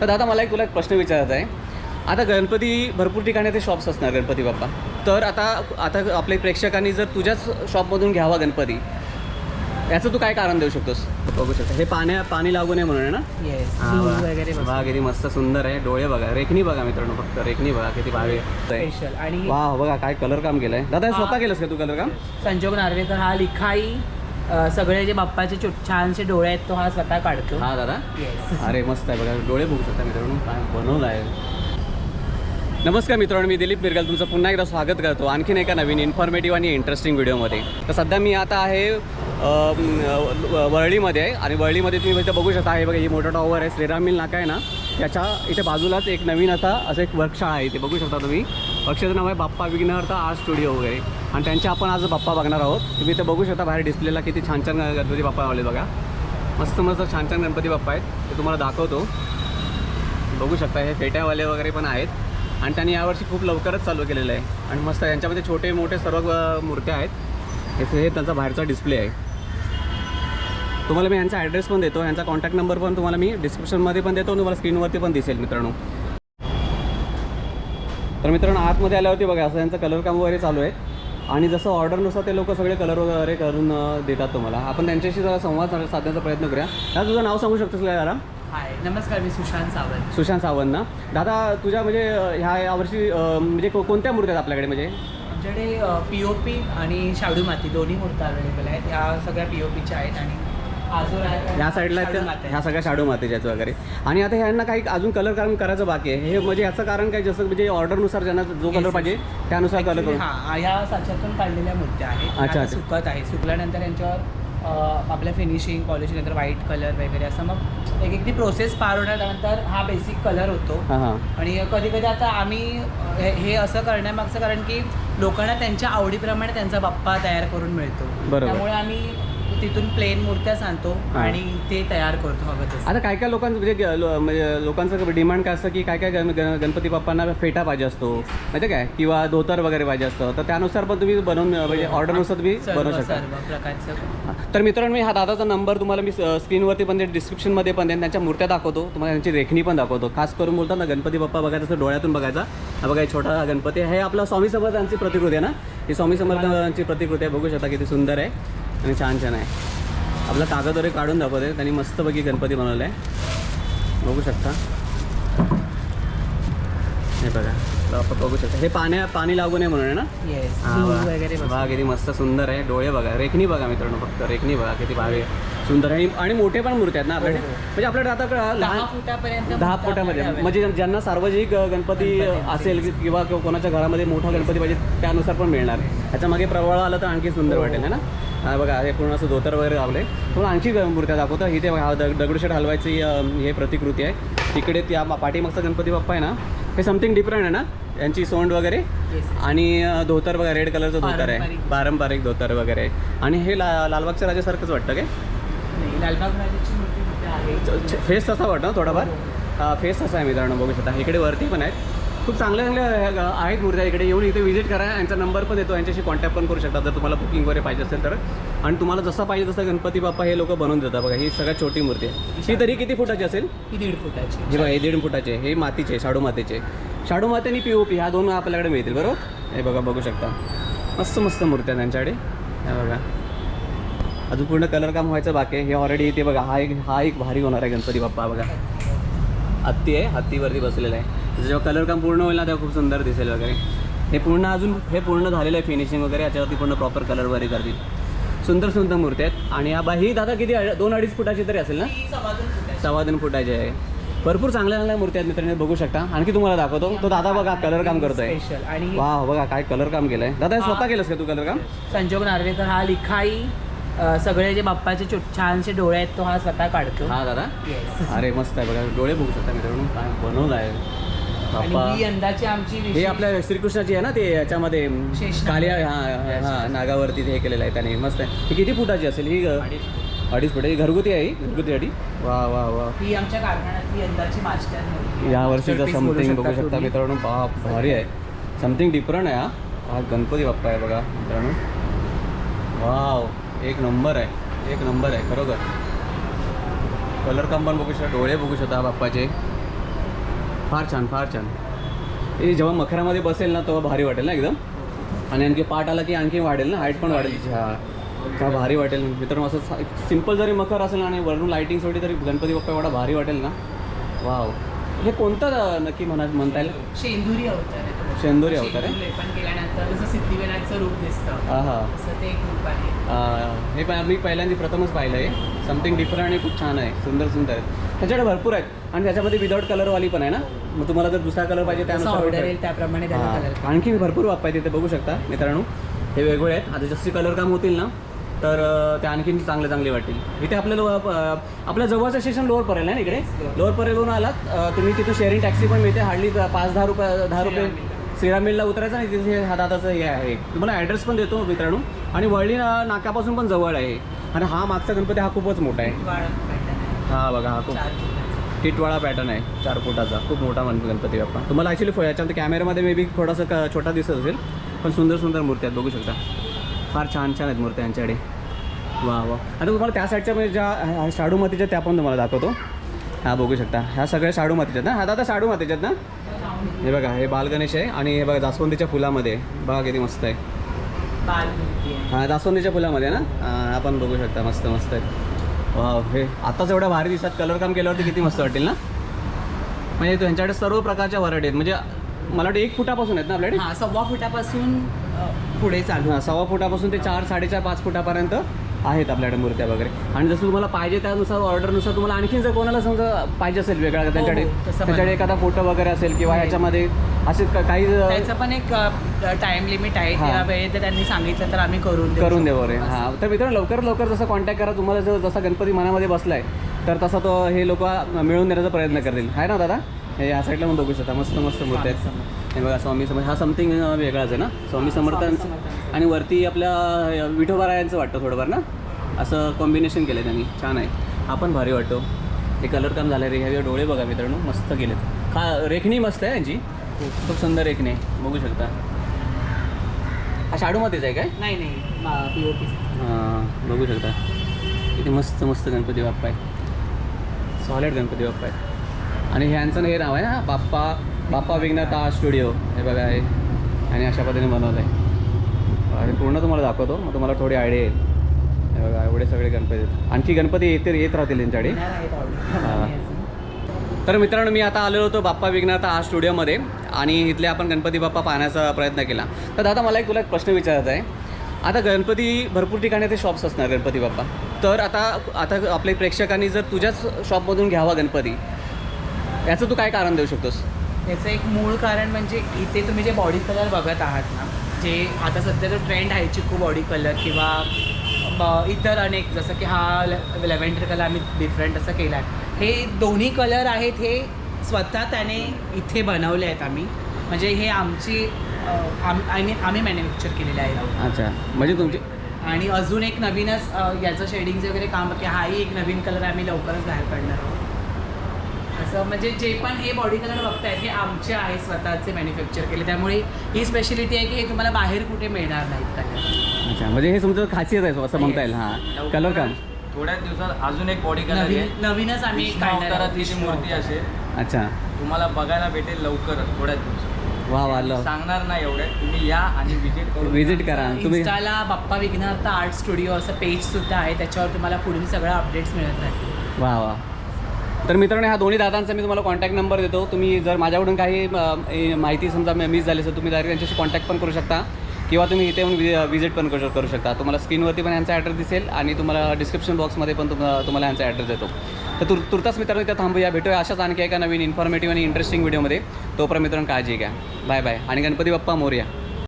तर दादा मला एक तुला एक प्रश्न विचारायचा आहे. आता गणपती भरपूर ठिकाणी ते शॉप्स असणार गणपती बाप्पा. तर आता आता आपल्या प्रेक्षकांनी जर तुझ्याच शॉपमधून घ्यावा गणपती याचं तू काय कारण देऊ शकतोस? बघू शकतो. हे पाण्या पाणी लागू नये म्हणून ना. वगैरे वा किती मस्त सुंदर आहे. डोळे बघा रेखणी बघा मित्रांनो फक्त रेखणी बघा किती भावी स्पेशल आणि वा बघा काय कलर काम केलंय. दादा हे. स्वतः. केलंस का तू कलर काम? संजोग नार्वेकर हा लिखाई. सगळे जे बाप्पाचे छानसे डोळे आहेत तो हा स्वतः काढतो. हा दादा? अरे मस्त आहे बघा. डोळे बघू शकता मित्रांनो काय बनवलं आहे नमस्कार मित्रांनो मी दिलीप मिरगल. तुमचं पुन्हा एकदा स्वागत करतो. आणखीन एका नवीन इन्फॉर्मेटिव्ह आणि इंटरेस्टिंग व्हिडिओमध्ये तर सध्या मी आता आहे वरळीमध्ये आहे. आणि वरळीमध्ये तुम्ही इथे बघू शकता हे बघा ही मोठं टॉवर आहे. श्रीराम मिल नाका आहे ना? त्याच्या इथे बाजूलाच एक नवीन आता असं एक वर्कशाळा आहे. इथे बघू शकता तुम्ही. वर्कशाचं नाव आहे बाप्पा विघ्नहर्ता आर्ट स्टुडिओ वगैरे. आणि त्यांच्या आपण आज बाप्पा बघणार आहोत. तुम्ही इथे बघू शकता बाहेर डिस्प्लेला किती छान छान गणपती बाप्पा लावले बघा. मस्त मस्त छान छान गणपती बाप्पा आहेत. ते तुम्हाला दाखवतो. बघू शकता हे फेट्यावाले वगैरे पण आहेत. आणि त्यांनी यावर्षी खूप लवकरच चालू केलेलं आहे. आणि मस्त यांच्यामध्ये छोटे मोठे सर्व मूर्त्या आहेत. हे हे त्यांचा बाहेरचा डिस्प्ले आहे. तुम्हाला मी यांचा ॲड्रेस पण देतो. यांचा कॉन्टॅक्ट नंबर पण तुम्हाला मी डिस्क्रिप्शनमध्ये पण देतो तुम्हाला स्क्रीनवरती पण दिसेल मित्रांनो. तर मित्रांनो आतमध्ये आल्यावरती बघा असं यांचं कलर काम वगैरे चालू आहे. आणि जसं ऑर्डरनुसार ते लोक सगळे कलर वगैरे करून देतात तुम्हाला. आपण त्यांच्याशी जरा संवाद साधण्याचा प्रयत्न करूया. दादा तुझं नाव सांगू शकतोस का जरा हाय नमस्कार मी सुशांत सावंत. सुशांत सावंत ना? दादा तुझ्या म्हणजे ह्या यावर्षी म्हणजे को- कोणत्या मूर्ती आहेत आपल्याकडे म्हणजे? आमच्याकडे पी ओ पी आणि शाडू माती दोन्ही मूर्त्या अवेलेबल आहेत. ह्या सगळ्या पी ओ पीच्या आहेत आणि ह्या साईडला. ह्या सगळ्या शाडू मातीच्या आहेत वगैरे. आणि आता ह्यांना काही अजून कलर काम करायचं बाकी आहे. हे म्हणजे याचं कारण काय? जसं म्हणजे ऑर्डरनुसार ज्यांना जो कलर पाहिजे त्यानुसार कलर करून हा ह्या साच्यातून काढलेल्या मूर्त्या आहेत. अच्छा. सुकत आहे सुकल्यानंतर यांच्यावर आपल्या फिनिशिंग पॉलिशिंग नंतर व्हाईट कलर वगैरे असं मग एक एक ती प्रोसेस पार होण्यानंतर हा बेसिक कलर होतो. आणि कधी कधी आता आम्ही हे असं करण्यामागचं कारण की लोकांना त्यांच्या आवडीप्रमाणे त्यांचा बाप्पा तयार करून मिळतो. त्यामुळे आम्ही तिथून प्लेन मूर्त्याच आणतो. आणि ते तयार करतो हवं तसं आता काय काय लोकांचं म्हणजे ग- लो- म्हणजे लोकांचं डिमांड काय असतं की काय काय गण गण- गणपती बाप्पांना फेटा पाहिजे असतो. माहिती काय? किंवा धोतर वगैरे पाहिजे असतं. तर त्यानुसार पण तुम्ही बनवून म्हणजे ऑर्डरनुसार तुम्ही सर्व बनवू शकता. सर्व प्रकारचं. तर मित्रांनो मी हा दादाचा नंबर तुम्हाला मी स- स्क्रीनवरती पण देईन डिस्क्रिप्शनमध्ये पण देईन त्यांच्या मूर्त्या दाखवतो. तुम्हाला त्यांची रेखणी पण दाखवतो. खास करून बोलतात ना गणपती बाप्पा बघायचं असं डोळ्यातून बघायचा. हा बघा हे छोटा गणपती आहे. हे आपला स्वामी समर्थांची प्रतिकृती आहे ना? ही स्वामी समर्थांची प्रतिकृती आहे. बघू शकता किती सुंदर आहे. आणि छान छान आहे. आपला कागद वगैरे काढून दाखवते. त्यांनी मस्तपैकी गणपती बनवला आहे बघू शकता. हे बघा. आपण बघू शकता. हे पाण्या पाणी लागू नये म्हणून आहे ना? किती मस्त सुंदर आहे. डोळे बघा. रेखणी बघा मित्रांनो फक्त. रेखणी बघा किती भावी आहे. सुंदर आहे. आणि मोठे पण मूर्ती आहेत ना आपल्याकडे? हो, हो. म्हणजे आपल्याकडे आता लहान दहा फुटामध्ये. म्हणजे ज्यांना सार्वजनिक गणपती असेल किंवा कोणाच्या घरामध्ये मोठा गणपती पाहिजे त्यानुसार पण मिळणार ह्याच्या मागे प्रवाळ आलं तर आणखी सुंदर हो. वाटेल है ना? हा बघा हे पूर्ण असं धोतर वगैरे लावले तुम्हाला आणखी मूर्त्या दाखवतो. इथे बघा हा दग दगडूशेठ हलवायची हे प्रतिकृती आहे. तिकडे त्या पाठीमागचा गणपती बाप्पा आहे ना हे समथिंग डिफरंट आहे ना? यांची सोंड वगैरे. आणि धोतर बघा रेड कलरचं धोतर आहे. पारंपरिक. धोतर वगैरे. आणि हे ला लालबागच्या राजासारखंच वाटतं काय? फेस तसा वाटतं ना थोडाफार? हो, हा, फेस तसा आहे मित्रांनो बघू शकता. इकडे वरती पण आहेत. खूप चांगल्या चांगल्या आहेत मूर्त्या इकडे. येऊन इथे व्हिजिट करा. यांचा नंबर पण देतो. यांच्याशी कॉन्टॅक्ट पण करू शकता. जर तुम्हाला बुकिंग वगैरे पाहिजे असेल तर. आणि तुम्हाला जसं पाहिजे तसं गणपती बाप्पा हे लोक बनवून देतात. बघा ही सगळ्यात छोटी मूर्ती आहे. ही तरी किती फुटाची असेल? ही दीड फुटाची. हे बघा हे दीड फुटाचे हे मातीचे शाडू मातीचे. शाडू माती आणि पी ओ पी ह्या दोन आपल्याकडे मिळतील बरोबर? हे बघा बघू शकता. मस्त मस्त मूर्त्या त्यांच्याकडे. हे बघा. अजून पूर्ण कलर काम व्हायचं बाकी आहे. हे ऑलरेडी इथे बघा हा एक हा एक भारी होणार आहे गणपती बाप्पा बघा. हत्ती आहे हत्तीवरती बसलेला आहे. जेव्हा कलर काम पूर्ण होईल ना तेव्हा खूप सुंदर दिसेल वगैरे. हे पूर्ण अजून हे पूर्ण झालेलं आहे फिनिशिंग वगैरे याच्यावरती पूर्ण प्रॉपर कलर वगैरे करतील. सुंदर सुंदर मूर्ती आहेत. आणि हा ही दादा किती दोन अडीच फुटाची तरी असेल ना? सव्वा दोन फुटाची आहे. भरपूर चांगल्या चांगल्या मूर्ती आहेत मित्रांनो बघू शकता. आणखी तुम्हाला दाखवतो. तो दादा बघा कलर काम करतोय. आणि वा बघा काय कलर काम केलंय. दादा स्वतः केलंस का तू कलर काम? संजोग नार्वेकर हा लिखाई सगळे जे बाप्पाचे छानसे डोळे आहेत तो हा स्वतः काढतो. हा दादा? अरे मस्त आहे बघा. डोळे बघू शकता मित्रांनो काय बनवलं आहे आणि ही यंदाची आमची हे विशेष- आपल्या श्रीकृष्णाची आहे ना ते याच्यामध्ये शेषनाग. कालिया हा हा नागावरती ते हे केलेलं आहे त्याने मस्त आहे. ही किती फुटाची असेल ही अ, अडीच फुट. ही घरगुती आहे ही? घरगुतीसाठी वा वा वा. ही आमच्या कारखान्यातली यंदाची मास्टर या वर्षीचं समथिंग बघू शकता मित्रांनो बाप भारी आहे. समथिंग डिफरंट आहे हा. हा गणपती बाप्पा आहे बघा मित्रांनो. वाव एक नंबर आहे. एक नंबर आहे खरोखर. कलर पण बघू शकता डोळे बघू शकता बाप्पाचे. फार छान फार छान. हे जेव्हा मखरामध्ये बसेल ना तेव्हा भारी वाटेल ना एकदम? आणि आणखी पाठ आला की आणखी वाढेल ना हाईट पण वाढेल. तिची हा का भारी वाटेल. मित्रांनो असं सिंपल जरी मखर असेल आणि वरून लाईटिंग सोडी तरी गणपती बाप्पा एवढा भारी वाटेल ना? वाव हे कोणतं नक्की म्हणा म्हणता येईल? शेंदुरी अवतार आहे. शेंदुरी अवतार आहे? शेंदूर लेपन केल्यानंतर जसं सिद्धिविनायकचं रूप दिसतं हा हा असं ते एक रूप आहे. अं, हे पण मी पहिल्यांदा प्रथमच पाहिलं आहे समथिंग डिफरंट आणि खूप छान आहे. सुंदर सुंदर. आहेत त्याच्याकडे भरपूर आहेत. आणि त्याच्यामध्ये विदाऊट कलरवाली पण आहे ना? मग तुम्हाला जर दुसरा कलर पाहिजे त्यानुसार ऑर्डर order- येईल त्याप्रमाणे त्याला हां. कलर आणखी भरपूर बाप्पा आहेत तिथे बघू शकता मित्रांनो. हे वेगवेगळे आहेत. आता जसे कलर काम होतील ना तर अं, ते आणखीन चांगले चांगले वाटतील इथे आपल्याला अं, आपल्या जवळचं स्टेशन लोअर परेल आहे ना इकडे? लोअर परेलवरून आलात अं, तुम्ही तिथं शेअरिंग टॅक्सी पण मिळते. हार्डली पाच दहा रुपये दहा रुपये श्रीराम मिलला उतरायचं आणि तिथे हा दादाचं हे आहे. तुम्हाला ॲड्रेस पण देतो मित्रांनो. आणि वळली ना- नाक्यापासून पण जवळ आहे. आणि हा मागचा गणपती हा खूपच मोठा आहे. हा बघा हा खूप टिटवाळा पॅटर्न आहे चार फुटाचा. खूप मोठा मन गणपती बाप्पा. तुम्हाला ॲक्च्युली याच्यामध्ये कॅमेऱ्यामध्ये मे बी थोडासा छोटा दिसत असेल पण सुंदर सुंदर मूर्ती आहेत बघू शकता. फार छान छान आहेत मूर्त्या यांच्याकडे. वा वा आता तुम्हाला त्या साईडच्या म्हणजे ज्या शाडू मातीच्या त्या पण तुम्हाला दाखवतो. हा बघू शकता. ह्या सगळ्या शाडू मातीच्या ना? हा दादा शाडू मातीच्या आहेत ना? हे बघा हे बालगणेश आहे आणि हे बघा जास्वंदीच्या फुलामध्ये आहे. बघा किती मस्त आहे. आहे. हा जास्वंदीच्या फुलामध्ये ना? आपण बघू शकता मस्त मस्त आहेत. वा हे. आताच एवढ्या भारी दिसतात कलर काम केल्यावरती किती मस्त वाटेल ना? म्हणजे त्यांच्याकडे सर्व प्रकारच्या व्हरायटी आहेत. म्हणजे मला वाटतं एक फुटापासून आहेत ना आपल्याकडे? हा सव्वा फुटापासून पुढे चालू. हां सव्वा फुटापासून ते चार साडेचार पाच फुटापर्यंत आहेत आपल्याकडे मूर्त्या वगैरे आणि जसं तुम्हाला पाहिजे त्यानुसार ऑर्डरनुसार तुम्हाला आणखीन जर कोणाला समजा पाहिजे असेल वेगळा त्यांच्याकडे हो, तसं त्याच्याकडे पण. एखादा फोटो वगैरे असेल किंवा हो. ह्याच्यामध्ये असे क- काही त्याचं पण एक टाइम लिमिट आहे हा. त्या वेळेत त्यांनी सांगितलं तर आम्ही करून करून देऊ. रे हां तर मित्रांनो लवकर लवकर जसं कॉन्टॅक्ट करा तुम्हाला जर जसा गणपती मनामध्ये बसलाय तर तसा तो हे लोक मिळवून देण्याचा प्रयत्न करतील आहे ना दादा हे या साईडला पण बघू शकता. मस्त मस्त मूर्ती आहेत. हे बघा स्वामी समर्थ हा समथिंग वेगळाच आहे ना? स्वामी समर्थांचं. आणि वरती आपल्या विठोबारायांचं वाटतं थोडंफार ना? असं कॉम्बिनेशन केलं त्यांनी. छान आहे. हा पण भारी वाटतो. हे कलर काम झालं रे. हे डोळे बघा मित्रांनो मस्त केलेत. खा रेखणी मस्त आहे यांची. खूप सुंदर रेखणी आहे. बघू शकता. हा शाडूमध्येच आहे काय? नाही नाही. हां बघू शकता. किती मस्त मस्त गणपती बाप्पा आहे. सॉलिड गणपती बाप्पा आहे. आणि ह्यांचं हे नाव आहे ना बाप्पा बाप्पा विघ्नता स्टुडिओ. हे बघा आहे आणि अशा पद्धतीने बनवलं आहे आणि पूर्ण तुम्हाला दाखवतो मग तुम्हाला थोडी आयडिया येईल. हे बघा एवढे सगळे गणपती आहेत. आणखी गणपती येते येत राहतील त्यांच्याकडे. तर मित्रांनो मी आता आलेलो होतो बाप्पा विघ्नाथा आ स्टुडिओमध्ये आणि इथले आपण गणपती बाप्पा पाहण्याचा प्रयत्न केला. तर दादा मला एक तुला एक प्रश्न विचारायचा आहे. आता गणपती भरपूर ठिकाणी ते शॉप्स असणार गणपती बाप्पा. तर आता आता आपल्या प्रेक्षकांनी जर तुझ्याच शॉपमधून घ्यावा गणपती याचं तू काय कारण देऊ शकतोस? याचं एक मूळ कारण म्हणजे इथे तुम्ही जे बॉडी कलर बघत आहात ना जे आता सध्या जो ट्रेंड आहे चिकू बॉडी कलर किंवा ब- इतर अनेक जसं की हा लेव्हेंडर कलर आम्ही डिफरंट असं केला आहे हे दोन्ही कलर आहेत हे स्वतः त्याने इथे बनवले आहेत आम्ही. म्हणजे हे आमची आम्ही आम्ही मॅन्युफॅक्चर केलेले आहेत अच्छा. म्हणजे तुमची आणि अजून एक नवीनच याचं शेडिंगचं वगैरे काम की हाही एक नवीन कलर आम्ही लवकरच बाहेर काढणार आहोत. असं म्हणजे जे पण हे बॉडी कलर बघतायत हे आमचे आहे स्वतःचे मॅन्युफॅक्चर केले. त्यामुळे ही स्पेशलिटी आहे की हे तुम्हाला बाहेर कुठे मिळणार नाहीत कलर अच्छा म्हणजे हे तुमचं खासियत आहे असं म्हणता येईल. हां. कलर काम थोड्याच दिवसात अजून एक बॉडी कलर नवीन नवीनच आम्ही काढणार आहोत. विष्णू मूर्ती. असेल अच्छा. तुम्हाला बघायला भेटेल लवकरच थोड्याच दिवसात. वा वा लव. सांगणार नाही एवढ्यात तुम्ही या आणि विजिट करू विजिट करा. तुम्ही इन्स्टाला बाप्पा विघ्नार्थ आर्ट स्टुडिओ असं पेज सुद्धा आहे. त्याच्यावर तुम्हाला पुढील सगळं अपडेट्स मिळत राहतील. वा वा. तर मित्रांनो ह्या दोन्ही दादांचा मी तुम्हाला कॉन्टॅक्ट नंबर देतो. तुम्ही जर माझ्याकडून काही माहिती समजा मिस झाली असेल तुम्ही डायरेक्ट त्यांच्याशी कॉन्टॅक्ट पण करू शकता. किंवा तुम्ही इथे येऊन विजिट पण करू करू शकता. तुम्हाला स्क्रीनवरती पण यांचा ॲड्रेस दिसेल आणि तुम्हाला डिस्क्रिप्शन बॉक्समध्ये पण तुम्हाला तुम्हाला यांचा ॲड्रेस देतो. तर तुर तुर्तास मित्रांनो इथं थांबूया. भेटूया अशाच आणखी एका नवीन इन्फॉर्मेटिव्ह आणि इंटरेस्टिंग व्हिडिओमध्ये तोपर्यंत मित्रांनो काळजी घ्या. बाय बाय आणि गणपती बाप्पा मोर्या.